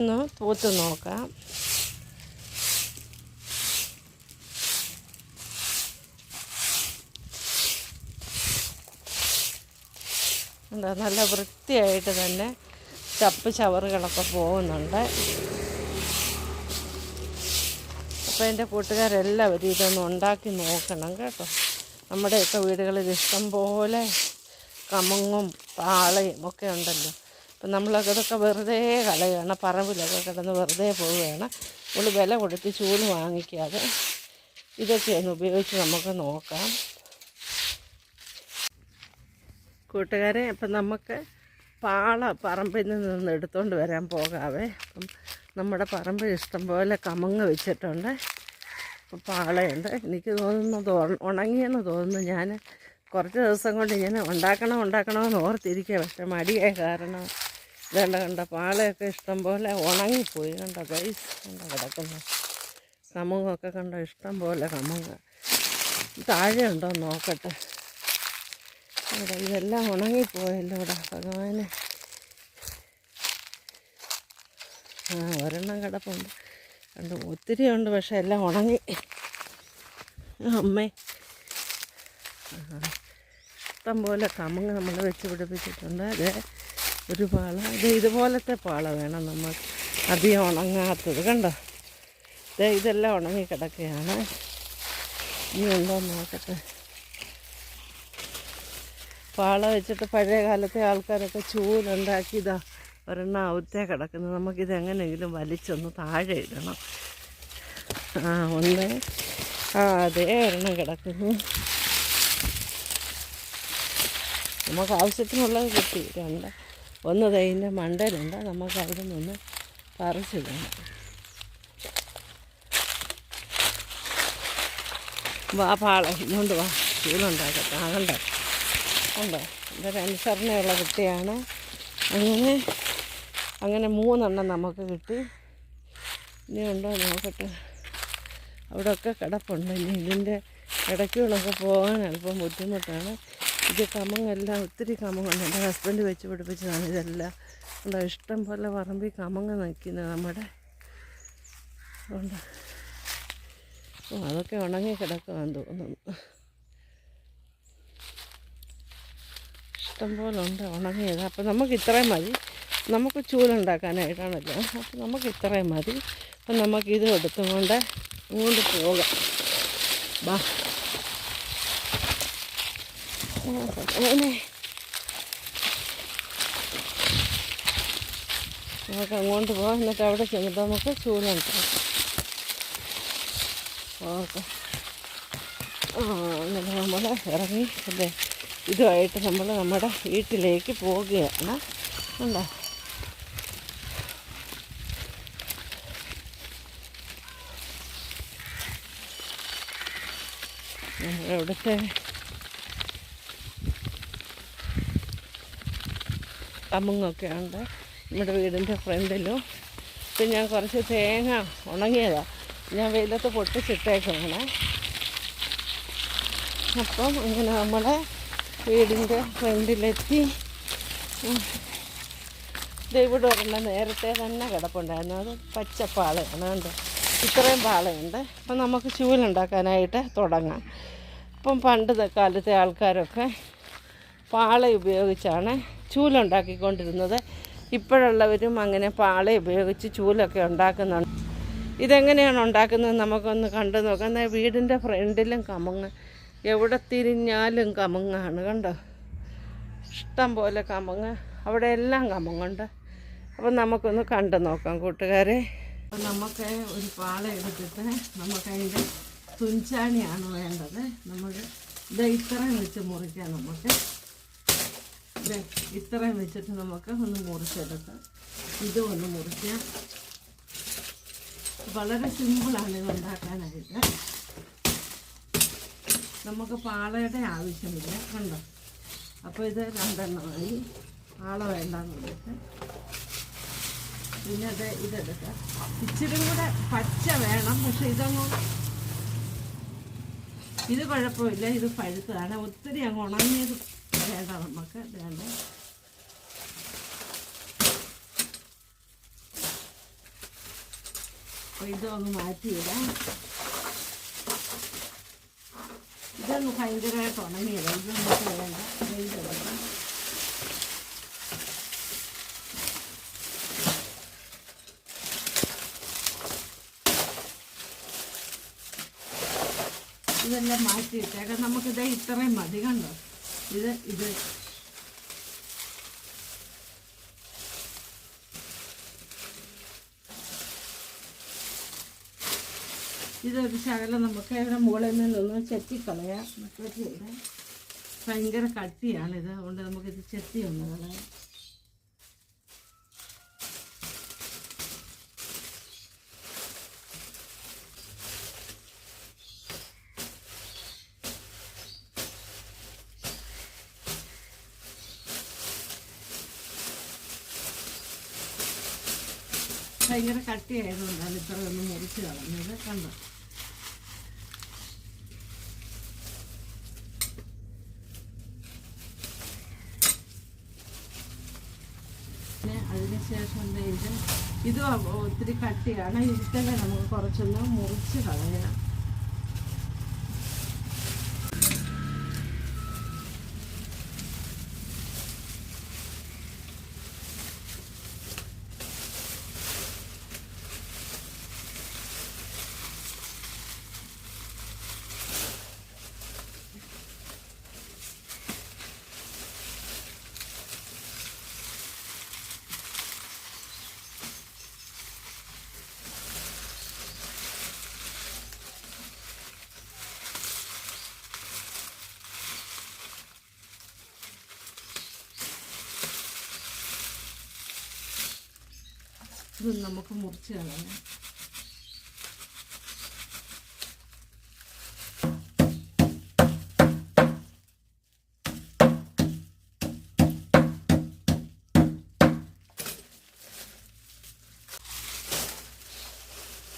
ഒന്ന് തൂത്ത് നോക്കാം. എന്താ നല്ല വൃത്തിയായിട്ട് തന്നെ ചപ്പ് ചവറുകളൊക്കെ പോകുന്നുണ്ട്. അപ്പോൾ എന്റെ കൂട്ടുകാരെല്ലാവരും ഇതൊന്ന് ഉണ്ടാക്കി നോക്കണം കേട്ടോ. നമ്മുടെയൊക്കെ വീടുകളിൽ ഇഷ്ടം പോലെ കമുങ്ങും പാളയും ഒക്കെ ഉണ്ടല്ലോ. അപ്പം നമ്മളൊക്കെ വെറുതെ കളയുകയാണ് പറമ്പിലൊക്കെ കിടന്ന് വെറുതെ പോവുകയാണ്. നമ്മൾ വില കൊടുത്ത് ചൂട് വാങ്ങിക്കാതെ ഇതൊക്കെയൊന്ന് ഉപയോഗിച്ച് നമുക്ക് നോക്കാം. കൂട്ടുകാരെ അപ്പം നമുക്ക് പാള പറമ്പിൽ നിന്ന് എടുത്തുകൊണ്ട് വരാൻ പോകാവേ. അപ്പം നമ്മുടെ പറമ്പിൽ ഇഷ്ടംപോലെ കമങ്ങ് വെച്ചിട്ടുണ്ട്. അപ്പം പാളയുണ്ട്. എനിക്ക് തോന്നുന്നത് ഉണ- ഉണങ്ങിയെന്ന് തോന്നുന്നു. ഞാൻ കുറച്ച് ദിവസം കൊണ്ട് ഇങ്ങനെ ഉണ്ടാക്കണം ഉണ്ടാക്കണമെന്ന് ഓർത്തിരിക്കുക. പക്ഷെ മടിയായ കാരണം ഇതേണ്ട കണ്ട പാളയൊക്കെ ഇഷ്ടംപോലെ ഉണങ്ങിപ്പോയി കണ്ട ഗൈസ് കണ്ട കിടക്കുന്നു. കമുങ്ങൊക്കെ കണ്ട ഇഷ്ടം പോലെ കമുങ്ങ് താഴെ ഉണ്ടോ നോക്കട്ടെ. ഇവിടെ ഇതെല്ലാം ഉണങ്ങിപ്പോയല്ലോ ഇവിടെ ഭഗവാനെ. ആ ഒരെണ്ണം കിടപ്പുണ്ട്. കണ്ടു ഒത്തിരി ഉണ്ട് പക്ഷെ എല്ലാം ഉണങ്ങി. അമ്മേ. ഇഷ്ടം പോലെ കമുങ്ങ് നമ്മൾ വെച്ച് പിടിപ്പിച്ചിട്ടുണ്ട്. അതെ. ഒരു പാള. ഇത് ഇതുപോലത്തെ പാള വേണം നമ്മൾ. അധികം ഉണങ്ങാത്തത്. കണ്ടോ? ദേ ഇതെല്ലാം ഉണങ്ങി കിടക്കുകയാണ്. ഇനി എന്താ നോക്കട്ടെ. പാള വെച്ചിട്ട് പഴയ കാലത്തെ ആൾക്കാരൊക്കെ ചൂലുണ്ടാക്കി ഇതാ ഒരെണ്ണം അവിടുത്തെ കിടക്കുന്നത്. നമുക്കിത് എങ്ങനെയെങ്കിലും വലിച്ചൊന്ന് താഴെ ഇടണം. ആ ഒന്ന്. ആ അതേ ഒരെണ്ണം കിടക്കുന്നു. നമുക്ക് ആവശ്യത്തിനുള്ളത് കിട്ടി. രണ്ട്. ഒന്ന് തൈന്റെ മണ്ടയിലുണ്ട്. നമുക്ക് അവിടെ നിന്ന് പറിച്ചിടണം. വാ പാള. ഇങ്ങോട്ട് വാ. ചൂടുണ്ടാക്കട്ടെ ആകണ്ട. ഉണ്ടോ? ഇതൊരു അനുസരണയുള്ള കുട്ടിയാണ്. അങ്ങനെ അങ്ങനെ മൂന്നെണ്ണം നമുക്ക് കിട്ടി. ഇനി ഉണ്ടോ നോക്കട്ടെ. അവിടെയൊക്കെ കിടപ്പുണ്ട്. ഇനി ഇതിന്റെ ഇടയ്ക്കുകളൊക്കെ പോകാൻ അല്പം ബുദ്ധിമുട്ടാണ്. ഇത് കമങ്ങെല്ലാം ഒത്തിരി കമങ്ങുണ്ട്. എന്റെ ഹസ്ബൻഡ് വെച്ച് പിടിപ്പിച്ചതാണ് ഇതെല്ലാം. എന്താ ഇഷ്ടം പോലെ പറമ്പിൽ കമങ്ങ നിൽക്കുന്നത് നമ്മുടെ. ഉണ്ട് അതൊക്കെ ഉണങ്ങി കിടക്കുവാന്ന് തോന്നുന്നു. ഇഷ്ടം പോലെ ഉണ്ട് ഉണങ്ങിയത്. അപ്പോൾ നമുക്ക് ഇത്രയും മതി. നമുക്ക് ചൂലുണ്ടാക്കാനായിട്ടാണല്ലോ. അപ്പോൾ നമുക്ക് ഇത്രയും മതി. അപ്പം നമുക്കിത് എടുത്തുകൊണ്ട് അങ്ങോട്ട് പോകാം. ബാ. നമുക്ക് അങ്ങോട്ട് പോകാം എന്നിട്ട് അവിടെ ചെന്നിട്ട് നമുക്ക് ചൂലുണ്ടാക്കാം ഓക്കെ. എന്നിട്ട് നമ്മൾ ഇറങ്ങി. അല്ലേ ഇതുമായിട്ട് നമ്മൾ നമ്മുടെ വീട്ടിലേക്ക് പോവുകയാണ്. ഉണ്ടോ നമ്മുടെ ഇവിടുത്തെ കമുങ്ങൊക്കെ ഉണ്ട്. നമ്മുടെ വീടിന്റെ ഫ്രണ്ടിലും. ഇപ്പം ഞാൻ കുറച്ച് തേങ്ങ ഉണങ്ങിയതാണ് ഞാൻ വെയിലത്ത് പൊട്ടിച്ചിട്ടേക്കാണ് അപ്പം അങ്ങനെ നമ്മളെ വീടിന്റെ ഫ്രണ്ടിലെത്തി. ഇവിടെ ഒരെണ്ണം നേരത്തെ തന്നെ കിടപ്പുണ്ടായിരുന്നു. അത് പച്ചപ്പാളയാണ് ഉണ്ട് ഇത്രയും പാളയുണ്ട്. അപ്പം നമുക്ക് ചൂലുണ്ടാക്കാനായിട്ട് തുടങ്ങാം. ഇപ്പം പണ്ട് കാലത്തെ ആൾക്കാരൊക്കെ പാള ഉപയോഗിച്ചാണ് ചൂലുണ്ടാക്കിക്കൊണ്ടിരുന്നത്. ഇപ്പോഴുള്ളവരും അങ്ങനെ പാള ഉപയോഗിച്ച് ചൂലൊക്കെ ഉണ്ടാക്കുന്നുണ്ട്. ഇതെങ്ങനെയാണ് ഉണ്ടാക്കുന്നത് നമുക്കൊന്ന് കണ്ടു നോക്കാം. വീടിന്റെ ഫ്രണ്ടിലും കമുങ്ങ് എവിടെ തിരിഞ്ഞാലും കമങ്ങാണ് കണ്ടോ? ഇഷ്ടം പോലെ കമുങ്ങ് അവിടെ എല്ലാം കമുങ്ങുണ്ട്. അപ്പം നമുക്കൊന്ന് കണ്ടു നോക്കാം കൂട്ടുകാരെ. നമുക്ക് ഒരു പാള എടുത്തിട്ട് നമുക്കതിന്റെ തുഞ്ചാണിയാണ് വേണ്ടത്. നമ്മൾ ഇത് ഇത്രയും വെച്ച് മുറിക്കാം നമുക്ക്. ഇത്രയും വെച്ചിട്ട് നമുക്ക് ഒന്ന് മുറിച്ചെടുക്കാം. ഇതും ഒന്ന് മുറിക്കാം. വളരെ സിമ്പിളാണ് ഇത് ഉണ്ടാക്കാനായിട്ട്. നമുക്ക് പാളയുടെ ആവശ്യമില്ല കണ്ടോ? അപ്പോൾ ഇത് രണ്ടെണ്ണമായി. പാള വേണ്ടെന്ന് പറഞ്ഞിട്ട്. പിന്നെ അത് ഇതെടുക്കാം. ഇച്ചിരി കൂടെ പച്ച വേണം പക്ഷെ ഇതങ്ങ് ഇത് കുഴപ്പമില്ല ഇത് പഴുത്തതാണ്. ഒത്തിരി അങ്ങ് ഉണങ്ങിയത് വേണ്ട നമുക്ക് വേണ്ട അപ്പോൾ ഇതൊന്ന് മാറ്റിയിടാം ഇതൊന്ന് ഭയങ്കരമായിട്ട് ഉണങ്ങിയിടാം ഇത് നമുക്ക് വേണ്ട വെയിലിടണം ഇതെല്ലാം മാറ്റിയിട്ടേക്കാം നമുക്കിത് ഇത്രയും മതി കണ്ടോ ഇത് ഇത്. ഇതൊരു ശകലം നമുക്ക് ഇവിടെ മുകളിൽ നിന്നൊന്ന് ചെത്തിക്കളയാം. ചെത്തി ഭയങ്കര കട്ടിയാണിത് അതുകൊണ്ട് നമുക്കിത് ചെത്തി ഒന്ന് കളയാം. ഭയങ്കര കട്ടിയായതുകൊണ്ടാണ് ഇത്ര ഒന്ന് മുറിച്ച് കളഞ്ഞത്. കണ്ടോ? അതിനുശേഷം എന്താ ഇത് ഇതും ഒത്തിരി കട്ടിയാണ്. ഇതിൽ നമുക്ക് കുറച്ചൊന്ന് മുറിച്ച് കളയണം ഇത് നമുക്ക് മുറിച്ച് കളയാം.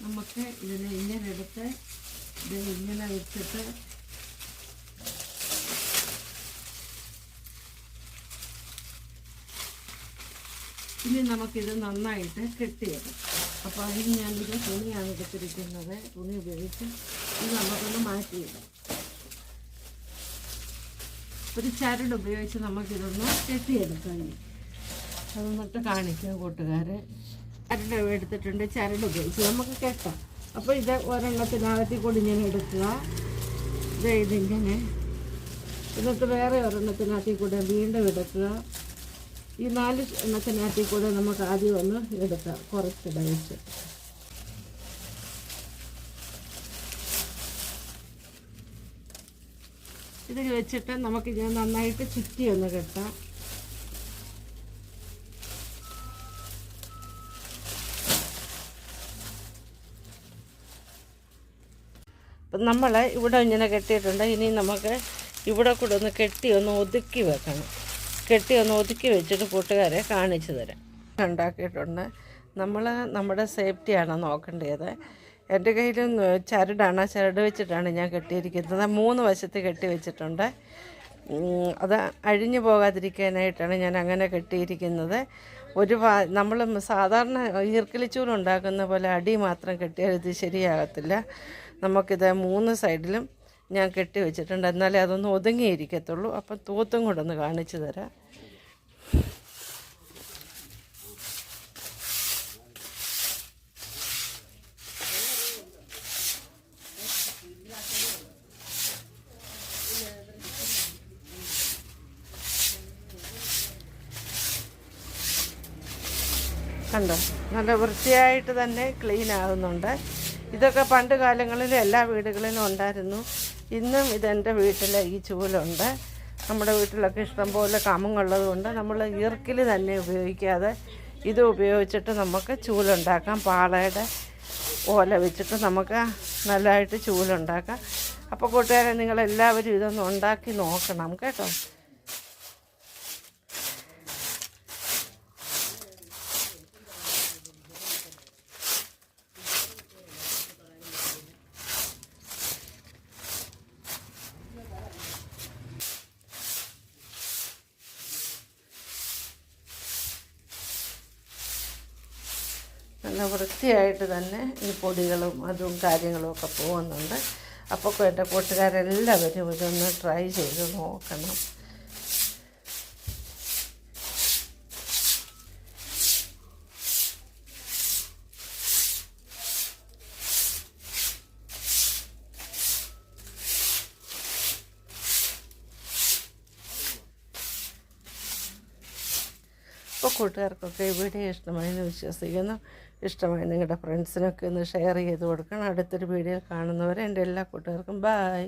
നമുക്ക് ഇതിനെ ഇങ്ങനെ എടുത്ത് ഇത് ഇങ്ങനെ വെച്ചിട്ട് ഇനി നമുക്കിത് നന്നായിട്ട് കെട്ടിയിടാം അപ്പോൾ അതിന് ഞാനിത് തുണിയാണ് എടുത്തിരിക്കുന്നത്. തുണി ഉപയോഗിച്ച് ഇത് നമുക്കൊന്ന് മാറ്റിയിടാം ഒരു ചരട് ഉപയോഗിച്ച് നമുക്കിതൊന്ന് കെട്ടിയെടുക്കാം അതൊന്നിട്ട് കാണിക്കാം കൂട്ടുകാരെ. ചരട് എടുത്തിട്ടുണ്ട്. ചരട് ഉപയോഗിച്ച് നമുക്ക് കെട്ടാം. അപ്പോൾ ഇത് ഒരെണ്ണത്തിനകത്തി കൂടി ഇങ്ങനെ എടുക്കുക. ഇത് ഇതിങ്ങനെ. എന്നിട്ട് വേറെ ഒരെണ്ണത്തിനകത്തി കൂടെ വീണ്ടും എടുക്കുക. ഈ നാല് എണ്ണത്തിനകത്തിൽ കൂടെ നമുക്ക് ആദ്യം ഒന്ന് എടുക്കാം. കുറച്ച് ഡയച്ച് ഇത് വെച്ചിട്ട് നമുക്ക് ഞാൻ നന്നായിട്ട് ചുറ്റി ഒന്ന് കെട്ടാം. അപ്പം നമ്മൾ ഇവിടെ ഇങ്ങനെ കെട്ടിയിട്ടുണ്ട്. ഇനി നമുക്ക് ഇവിടെ കൂടെ ഒന്ന് കെട്ടി ഒന്ന് ഒതുക്കി വെക്കണം. കെട്ടി ഒന്ന് ഒതുക്കി വെച്ചിട്ട് കൂട്ടുകാരെ കാണിച്ചു തരാം. ഉണ്ടാക്കിയിട്ടുണ്ട്. നമ്മൾ നമ്മുടെ സേഫ്റ്റിയാണ് നോക്കേണ്ടത്. എന്റെ കയ്യിൽ ചരടാണ്. ചരട് വെച്ചിട്ടാണ് ഞാൻ കെട്ടിയിരിക്കുന്നത്. മൂന്ന് വശത്ത് കെട്ടി വെച്ചിട്ടുണ്ട്. അത് അഴിഞ്ഞു പോകാതിരിക്കാനായിട്ടാണ് ഞാൻ അങ്ങനെ കെട്ടിയിരിക്കുന്നത്. ഒരു നമ്മൾ സാധാരണ ഈർക്കിലിച്ചൂട് ഉണ്ടാക്കുന്ന പോലെ അടി മാത്രം കെട്ടിയാൽ ഇത് ശരിയാകത്തില്ല. നമുക്കിത് മൂന്ന് സൈഡിലും ഞാൻ കെട്ടി വെച്ചിട്ടുണ്ട്. എന്നാലേ അതൊന്ന് ഒതുങ്ങിയിരിക്കത്തുള്ളൂ. അപ്പം തൂത്തും കൂടെ ഒന്ന് കാണിച്ചു തരാം. കണ്ടോ? നല്ല വൃത്തിയായിട്ട് തന്നെ ക്ലീൻ ആകുന്നുണ്ട് ഇതൊക്കെ പണ്ട് കാലങ്ങളിൽ എല്ലാ വീടുകളിലും ഉണ്ടായിരുന്നു. ഇന്നും ഇതെന്റെ വീട്ടിൽ ഈ ചൂലുണ്ട്. നമ്മുടെ വീട്ടിലൊക്കെ ഇഷ്ടംപോലെ കമുങ്ങുള്ളത് കൊണ്ട് നമ്മൾ ഈർക്കിൽ തന്നെ ഉപയോഗിക്കാതെ ഇത് ഉപയോഗിച്ചിട്ട് നമുക്ക് ചൂലുണ്ടാക്കാം. പാളയുടെ ഓല വെച്ചിട്ട് നമുക്ക് നല്ലതായിട്ട് ചൂലുണ്ടാക്കാം. അപ്പോൾ കൂട്ടുകാരെ നിങ്ങളെല്ലാവരും ഇതൊന്ന് ഉണ്ടാക്കി നോക്കണം കേട്ടോ. നല്ല വൃത്തിയായിട്ട് തന്നെ ഈ പൊടികളും അതും കാര്യങ്ങളും ഒക്കെ പോകുന്നുണ്ട്. അപ്പോൾ എന്റെ കൂട്ടുകാരെല്ലാവരും ഇതൊന്ന് ട്രൈ ചെയ്ത് നോക്കണം. അപ്പോൾ കൂട്ടുകാർക്കൊക്കെ ഇവിടെ ഇഷ്ടമായെന്ന് വിശ്വസിക്കുന്നു. ഇഷ്ടമായി നിങ്ങളുടെ ഫ്രണ്ട്സിനൊക്കെ ഒന്ന് ഷെയർ ചെയ്ത് കൊടുക്കണം. അടുത്തൊരു വീഡിയോ കാണുന്നവരെ എന്റെ എല്ലാ കൂട്ടുകാർക്കും ബായ്